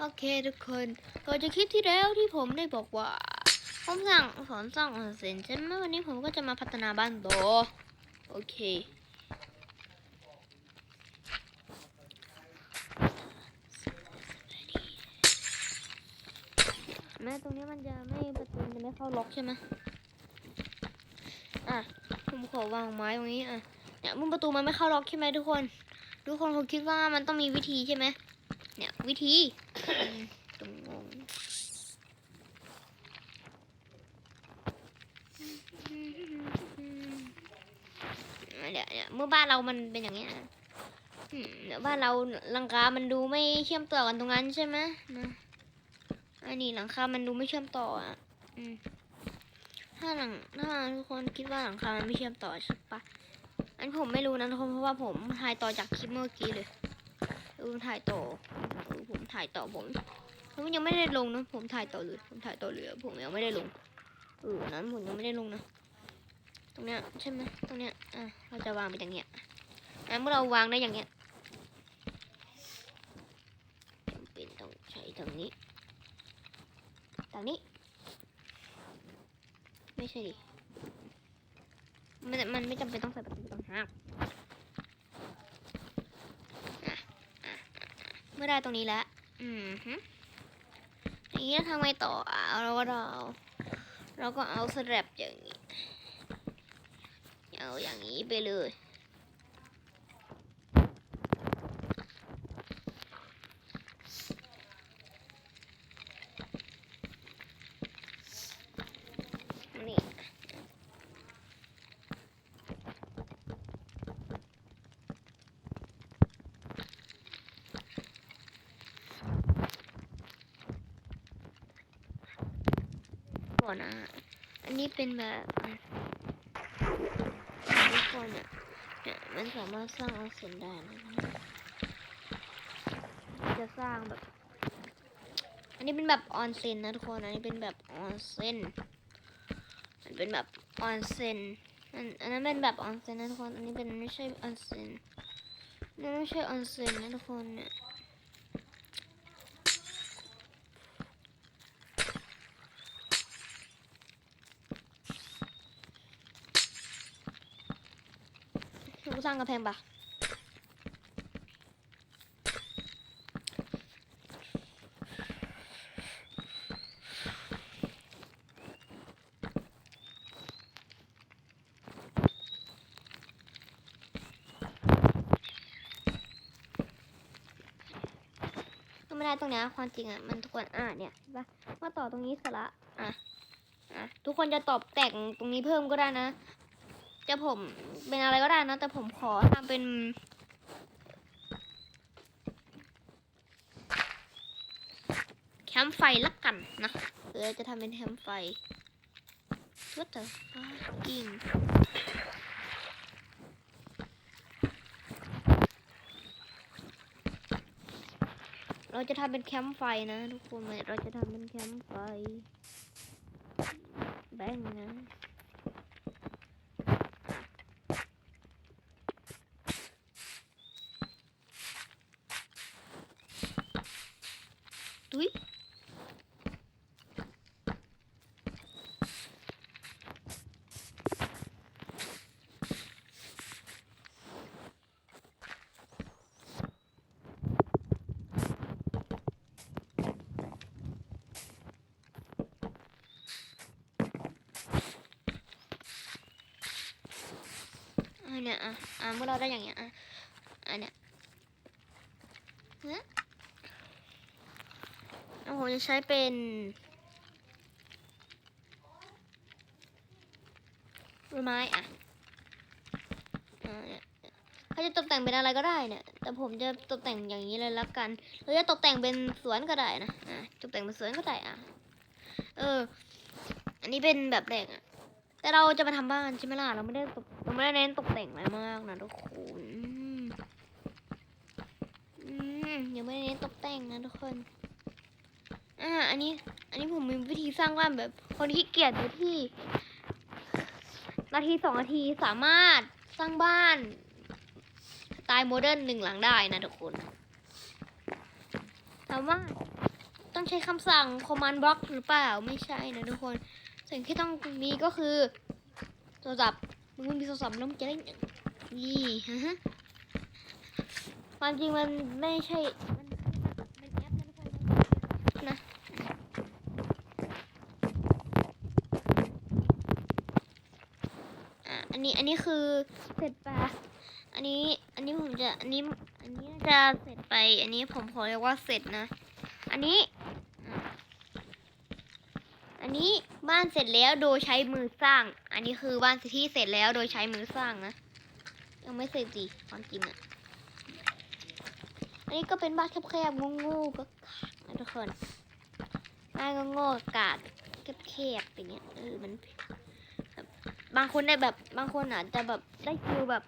โอเคทุกคนก่อนจะคลิปที่แล้วที่ผมได้บอกว่า ผมสั่งสอนสร้างออนเซ็นใช่ไหมวันนี้ผมก็จะมาพัฒนาบ้านโตอโอเคแม่ตรงนี้มันจะไม่ประตูจะไม่เข้าล็อกใช่ไหมอะผมขอวางไม้ตรงนี้อะเนี่ยมุมประตูมันไม่เข้าล็อกใช่ไหมทุกคน ทุกคนคงคิดว่ามันต้องมีวิธีใช่ไหม วิธีตรงงงเนี่ยเนี่ยเมื่อบ้านเรามันเป็นอย่างเงี้นะเดี๋ยวบ้านเราหลังคา มันดูไม่เชื่อมต่อกันตรงนั้นใช่ไหมนะอันนี้หลังคา มันดูไม่เชื่อมต่ออะถ้าหลังถ้าทุกคนคิดว่าหลังคา มันไม่เชื่อมต่อใช่ปะอันผมไม่รู้นะทุกคนเพราะว่าผมถ่ายต่อจากคลิปเมื่อกี้เลยเออถ่ายต่อ ถ่ายต่อผมผมยังไม่ได้ลงนะผมถ่ายต่อเลยผมถ่ายต่อเลยผมยังไม่ได้ลงเออนั้นผมยังไม่ได้ลงนะตรงเนี้ยใช่ไหมตรงเนี้ยอะเราจะวางไปอย่างเงี้ยอะเมื่อเราวางได้อย่างเงี้ยจำเป็นต้องใช้ทางนี้ทางนี้ ไม่ใช่ดิมันมันไม่จำเป็นต้องใส่ประตูต่างหากเมื่อได้ตรงนี้แล้ว อืมฮึอย่างนี้แล้วทำไงต่ออะเราก็เราเราก็เอาสแลบอย่างนี้ เอาอย่างนี้ไปเลย นี่ ก่อนนะอันนี้เป็นแบบทุกคนเนี่ยเนี่ยมันสามารถสร้างออนเซนได้นะคะจะสร้างแบบ อันนี้เป็นแบบออนเซ็นนะทุกคน อันนี้เป็นแบบออนเซ็นมันเป็นแบบออนเซ็นอันอันนั้นเป็นแบบออนเซ็นนะทุกคน อันนี้เป็นไม่ใช่ออนเซ็นนี่ไม่ใช่ออนเซ็นนะทุกคนเนี่ย กู สร้างกำแพงปะก็ไม่ได้ตรงเนี้ยความจริงอะมันทุกคนอ่าเนี่ยเห็นปะว่าต่อตรงนี้เสร็จละอะอะทุกคนจะตอบแต่งตรงนี้เพิ่มก็ได้นะ จะผมเป็นอะไรก็ได้นะ แต่ผมขอทำเป็น แคมป์ไฟละกันนะเออจะทำเป็นแคมป์ไฟ What the fucking เราจะทำเป็นแคมป์ไฟนะทุกคน เราจะทำเป็นแคมป์ไฟ แบงนะ ตุ้ย อันเนี้ยอะอะเมื่อเราได้อย่างเงี้ยอะอันเนี้ยเนี่ยแล้วผมจะใช้เป็นไม้อะอ่าเนี่ยเขาจะตกแต่งเป็นอะไรก็ได้เนี่ย แต่ผมจะตกแต่งอย่างนี้เลยละกันหรือจะตกแต่งเป็นสวนก็ได้นะอะตกแต่งเป็นสวนก็ได้อะเออ อันนี้เป็นแบบแรกอะแต่เราจะมาทำบ้านใช่ไหมล่ะเราไม่ได้ตก เราไม่ได้เน้นตกแต่งอะไรมากนะทุกคนยังไม่ได้เน้นตกแต่งนะทุกคน อ่า อันนี้ อันนี้ผมมีวิธีสร้างบ้านแบบ คนที่เกียจอยู่ที่ นาทีสองนาทีสามารถสร้างบ้านสไตล์โมเดิร์นหนึ่งหลังได้นะทุกคนสามารถต้องใช้คำสั่ง command block หรือเปล่า ไม่ใช่นะทุกคน สิ่งที่ต้องมีก็คือโทรศัพท์ มึงไม่มีโทรศัพท์แล้วมึงจะเล่นอย่างนี่ฮะความจริงมันไม่ใช่มันเป็นแอปนะนะอันนี้อันนี้คือเสร็จปะอันนี้อันนี้ผมจะอันนี้อันนี้จะเสร็จไป อันนี้ผมขอเรียกว่าเสร็จนะ อันนี้ อันนี้ บ้านเสร็จแล้วโดยใช้มือสร้าง อันนี้คือบ้านที่เสร็จแล้วโดยใช้มือสร้างนะ ยังไม่เสร็จสิความจริงอะอันนี้ก็เป็นบ้านแคบๆง่ๆก็ทุกคนบ้านก็โง่กาดแคบๆอย่างเงี้ยเออมันบางคนได้แบบบางคนอาจจะแบบได้ฟิลแบบ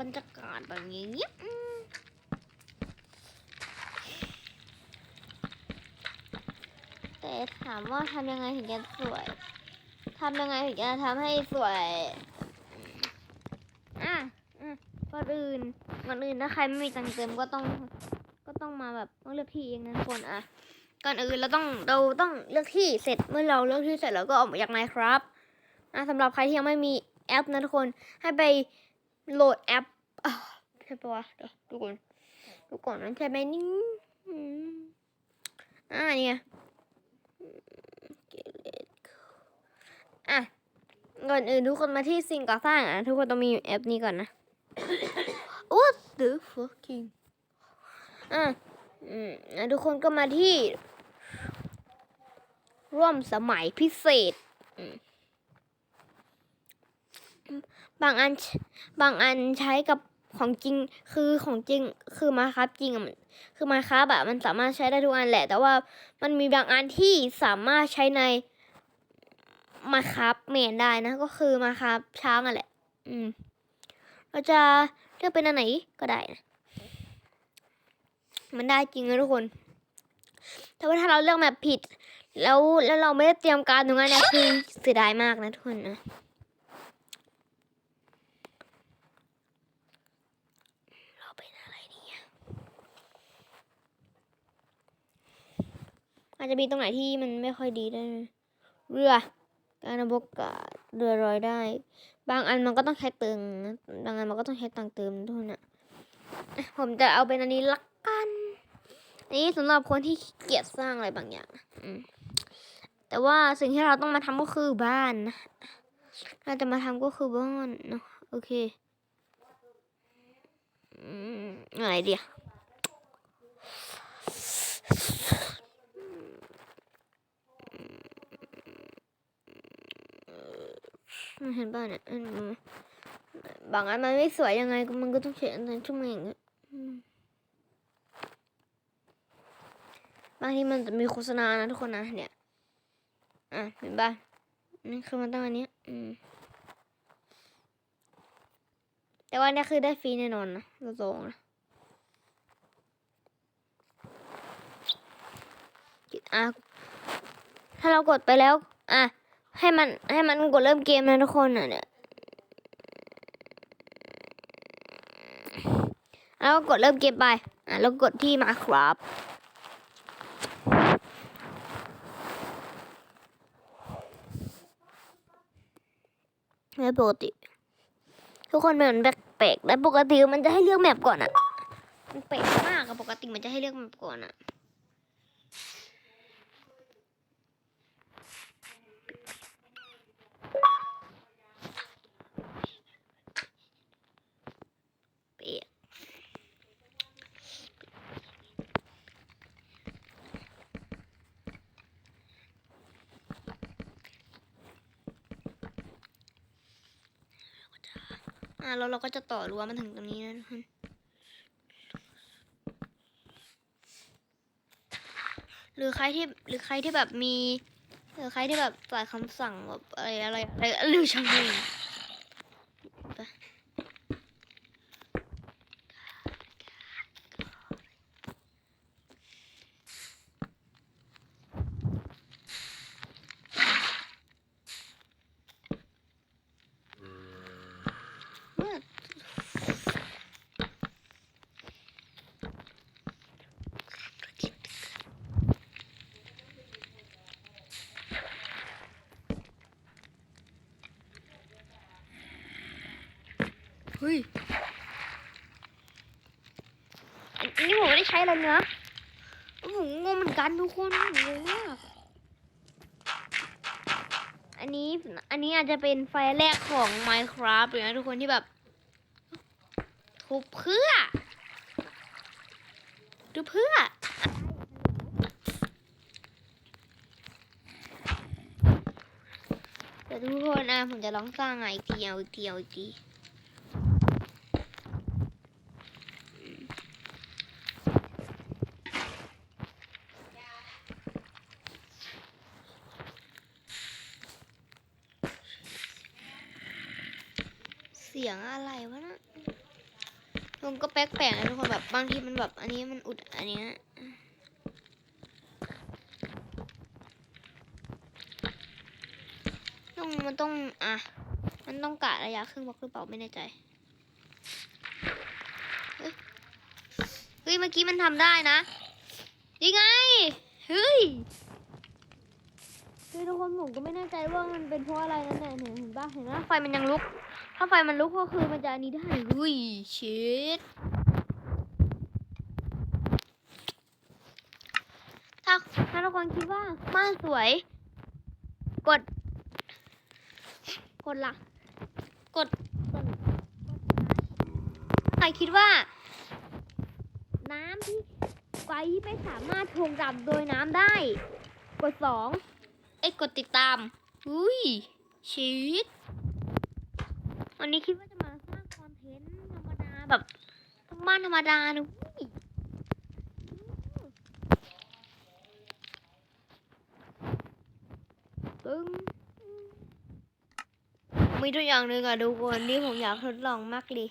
บรรยากาศแบบนี้เงี้ยอืม แต่ถามว่าทำยังไงถึงจะสวยทำยังไงถึงจะทำให้สวย อะก่อนอื่นก่อนอื่นถ้าใครไม่มีตังเติมก็ต้อง ก็ต้องมาแบบต้องเลือกที่เองนะทุกคนอะก่อนอื่นเราต้องเราต้องเลือกที่เสร็จเมื่อเราเลือกที่เสร็จเราก็ออกมาจากไมครับนะสำหรับใครที่ยังไม่มีแอปนะทุกคนให้ไปโหลดแอปอใช่ปะวะเดี๋ยวดูก่อนดูก่อนนั้นใช่ไหมนี่อืมอ่าเนี่ย อะก่อนอื่นทุกคนมาที่สิ่งก่อสร้างอะ ทุกคนต้องมีแอปนี้ก่อนนะ What the fucking อะอืมอะทุกคนก็มาที่ ร่วมสมัยพิเศษบางอันบางอันใช้กับ ของจริงคือของจริงคือมาครับจริงอะมันคือมาครับอะมันสามารถใช้ได้ทุกอันแหละ แต่ว่ามันมีบางอันที่สามารถใช้ในมาครับเมนได้นะ ก็คือมาครับช้างอะแหละ อืม เราจะเลือกเป็นอันไหนก็ได้นะมันได้จริงนะทุกคน แต่ว่าถ้าเราเลือกแบบผิด แล้วแล้วเราไม่ได้เตรียมการตรงนั้นเนี่ยคือเสียดายมากนะทุกคนนะ เราเป็นอะไรดีอะ อาจจะมีตรงไหนที่มันไม่ค่อยดีได้เรือการอวกาเรือลอยได้ บางอันมันก็ต้องใช้เติมบางอันมันก็ต้องใช้ตังเติมทุกคนอะอะผมจะเอาเป็นอันนี้ละกันอันนี้สำหรับคนที่เกียจสร้างอะไรบางอย่างอแต่ว่าสิ่งที่เราต้องมาทำก็คือบ้านนะเราจะมาทำก็คือบ้านเนาะโอเค อืมอะไรเดียว เห็นป่ะเนี่ยบางอันมันไม่สวยยังไงมันก็ต้องใช้อันนั้นชั่มงอย่างเงี้ยบางทีมันจะมีโฆษณานะทุกคนนะเนี่ย อะเห็นป่ะนี่คือมันต้องอันนี้อืมแต่ว่าเนี่ยคือได้ฟรีแน่นอนนะเราโงนะอะถ้าเรากดไปแล้ว อะ ให้มันให้มันกดเริ่มเกมนะทุกคนอะเนี่ยแล้วก็กดเริ่มเกมไป อะแล้วกดที่มาครับแล้วปกติ ทุกคนเหมือนแปลกๆแล้วปกติมันจะให้เลือกแมปก่อนอะมันแปลกมากอะปกติมันจะให้เลือกแมปก่อนอะแปลก อะแล้วเราก็จะต่อรั้วมาถึงตรงนี้นะคนหรือใครที่หรือใครที่แบบมีหรือใครที่แบบใส่คำสั่งแบบอะไรอะไรอะไรหรือช่างมันไเฮ้ยอันนี้ผมไม่ได้ใช้อะไรเลยนะผมงงเหมือนกันทุกคนผมงงมากอันนี้อันนี้อาจจะเป็นไฟล์แรกของ Minecraft เลยนะทุกคนที่แบบทุบเพื่อทุบเพื่อแต่ทุกคนนะผมจะลองสร้างอะอีกทีเอาอีกทีเอาอีกที เสียงอะไรวะนะมันก็แปลกๆนะทุกคนแบบบางทีมันแบบอันนี้มันอุดอันเนี้ยต้องมันต้องอะมันต้องกะระยะครึ่งบล็อกหรือเปล่าไม่แน่ใจเฮ้ยเฮ้ยเมื่อกี้มันทำได้นะยังไงเฮ้ยคือทุกคนผมก็ไม่แน่ใจว่ามันเป็นเพราะอะไรนั่นแหละเนี่ยเห็นปะเห็นไหมไฟมันยังลุก ถ้าไฟมันลุกก็คือมันจะอันนี้ได้เฮ้ยเชิดถ้าถ้าทุกคนคิดว่าบ้านสวย กด กดละกดกดใครคิดว่า น้ำที่ไฟที่ไม่สามารถทวงดับโดยน้ำได้ กดสองเอ้กดติดตามอุ้ยชีตวัน นี้คิดว่าจะมาสร้างคอนเทนต์ธรรมดาแบบบ้านธรรมดานะอุ้ยปึ้งมีตัวอย่างหนึ่งอะทุกคนที่ผมอยากทดลองมากเลย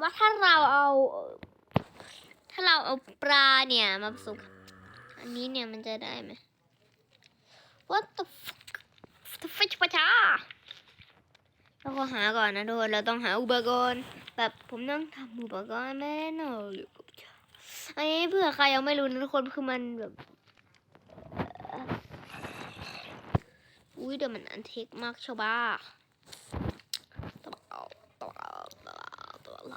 ว่าถ้าเราเอา ถ้าเราเอาปลาเนี่ยมาผสมอันนี้เนี่ยมันจะได้ไหม What the าเราก็หาก่อนนะทุกคนเราต้องหาอุปกรณ์แบบผมต้องทำอุปกรณ์แม่หน่อยอันนี้เผื่อใครยังไม่รู้นะทุกคนคือมันแบบอุ้ยเดี๋ยวมันอันเทคมากชาวบ้าต้องเอาต้องเอาต้องเอาต้องเอา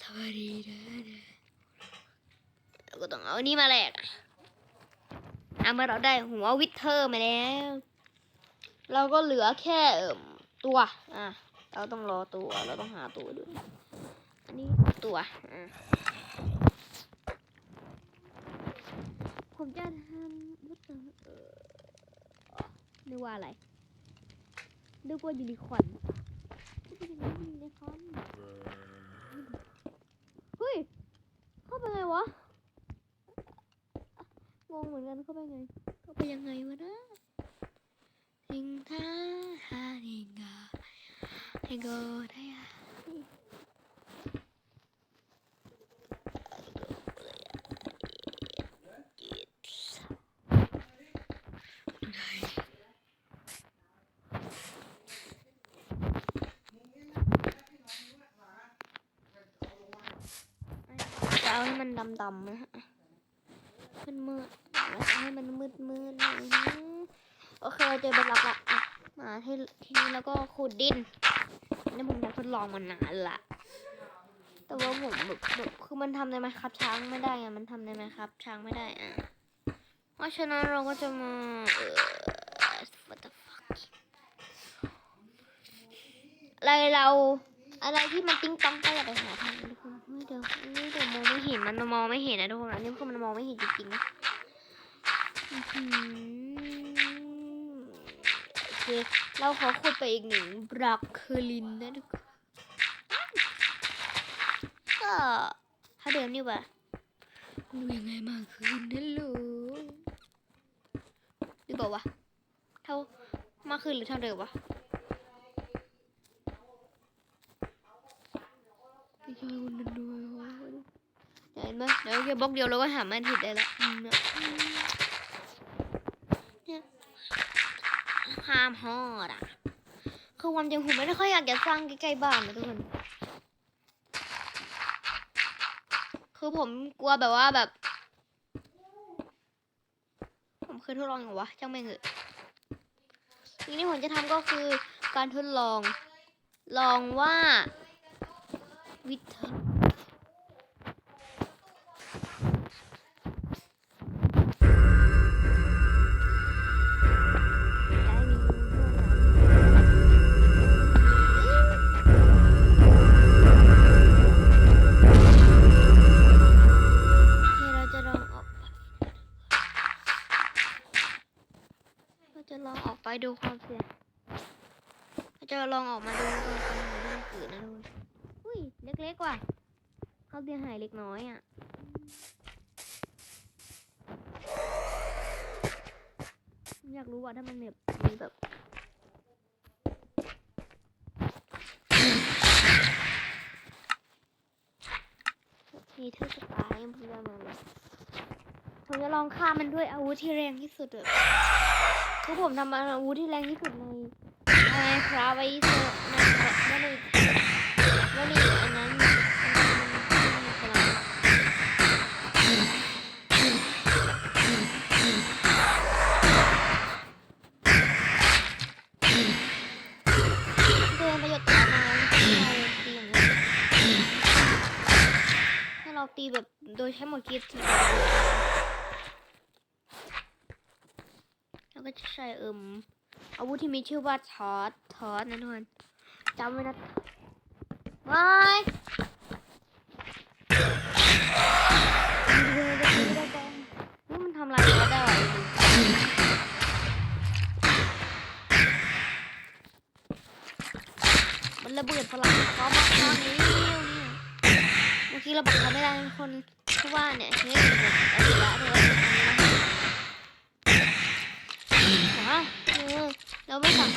สวัสดีนะแล้วก็ต้องเอานนี้มาแลกอะ เมื่อเราได้หัววิเทอร์มาแล้ว เราก็เหลือแค่ตัว อะ เราต้องรอตัว เราต้องหาตัวด้วย อันนี้ตัว อะ ผมจะทำวัตถุเอ่อนึกว่าอะไรนึกว่ายูนิคอร์นนึกว่ายูนิคอร์นเฮ้ย เข้าไปไงวะ งงเหมือนกันเข้าไปไง เข้าไปยังไงวะนะสิงท่าฮาริงาให้โกได้อะจะเอาให้มันดำๆนะฮะ มันมืดแล้วจะให้มันมืดมืดๆหน่อยโอเคเราเจอเบนล็อกละอะมาที่ทีนี้แล้วก็ขุดดินนี่ผมอยากทดลองมานานละแต่ว่าผมแบบคือมันทำในไหมครับช้างไม่ได้อะมันทำในไหมครับ ช้างไม่ได้อะเพราะฉะนั้นเราก็จะมาเออ what the fuck อะไรเราอะไรที่มันติ้งต้องก็อย่าไปหาทำนะทุกคนเฮ้ยเดี๋ยวเดี๋ยว เห็นมันมองไม่เห็นนะทุกคนอันนี้คือมันมองไม่เห็นจริงๆนะโอเคเราขอขุดไปอีกหนึ่งบล็อกเคอร์ลินนะทุกคนก็เท่าเดิมนี่หว่าดูยังไงมากขึ้นนั่นลูหรือบอกว่าเท่ามากขึ้นหรือเท่าเดิมวะไม่ใช่คนนั้นด้วยวะ เดี๋ยวเห็นไหมเดี๋ยวแค่บล็อกเดียวเราก็หามันผิดได้แล้วอืมเนี่ยเนี่ยห้ามฮอดอะคือความจริงผมไม่ได้ค่อยอยากจะสร้างใกล้ๆบ้านนะทุกคน คือผมกลัวแบบว่าแบบ ผมเคยทดลองอยู่วะช่างแม่งเหอะสิ่งที่ผมจะทำก็คือการทดลอง ลองว่าวิธี ดูความเสี่ยงเราจะลองออกมาดูตอนปัญหาเรื่องอื่นนะทุกอุ้ยเล็กๆว่ะเขาเสียหายเล็กน้อยอะอยากรู้ว่าถ้ามันแบบมีแบบมีเทอร์สปายเพื่อมาเลยผมจะลองฆ่ามันด้วยอาวุธที่แรงที่สุดแบบ คือผมทำอาวุธที่แรงที่สุดในในคราไว้เซอร์ในในในในอันนั้นมันมีพลังเดินประโยชน์ต่อมาที่เราตีอย่างนี้ถ้าเราตีแบบโดยใช้หมดกีที แล้วก็จะใช้เอิมอาวุธที่มีชื่อว่าทอสทอสนะทุกคนจำไว้นะบายนี่มันทำลายทอสได้เหรอมันระเบิดพลังเขามาตอนนี้เมื่อกี้เราบอกเขาไม่ได้คนเพราะว่าเนี่ยใช้แบบอริยะเลยว่าจะำอะไร ฮะเออ เราไม่สัง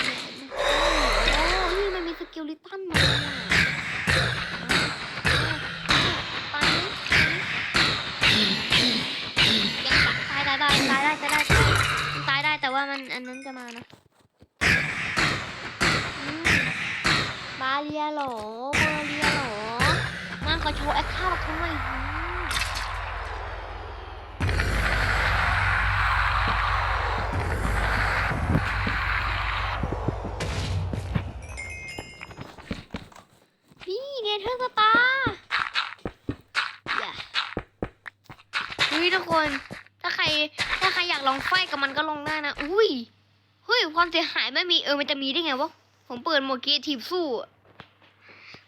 เฮ้ยทุกคน ถ้าใครถ้าใครอยากลองไฟกับมันก็ลองได้นะ อุ้ย เฮ้ยความเสียหายไม่มีเออมันจะมีได้ไงวะ ผมเปิดโหมดเกียร์ทีบสู้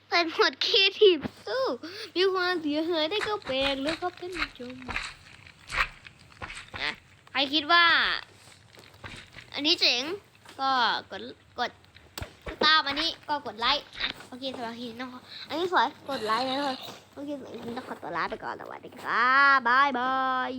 เปิดโหมดเกียร์ทีบสู้ มีความเสียหายได้ก็แปลกเลยครับท่านผู้ชมนะใครคิดว่า อันนี้เจ๋งก็กดกดตามอันนี้ก็กดไลค์อะ เคสำหรับคลิปนี้นะคะอันนี้สวยกดไลค์นะทุกคนโอเคสำหรับคลิปนี้ต้องขอตัวลาไปก่อนสวัสดีครับบายบาย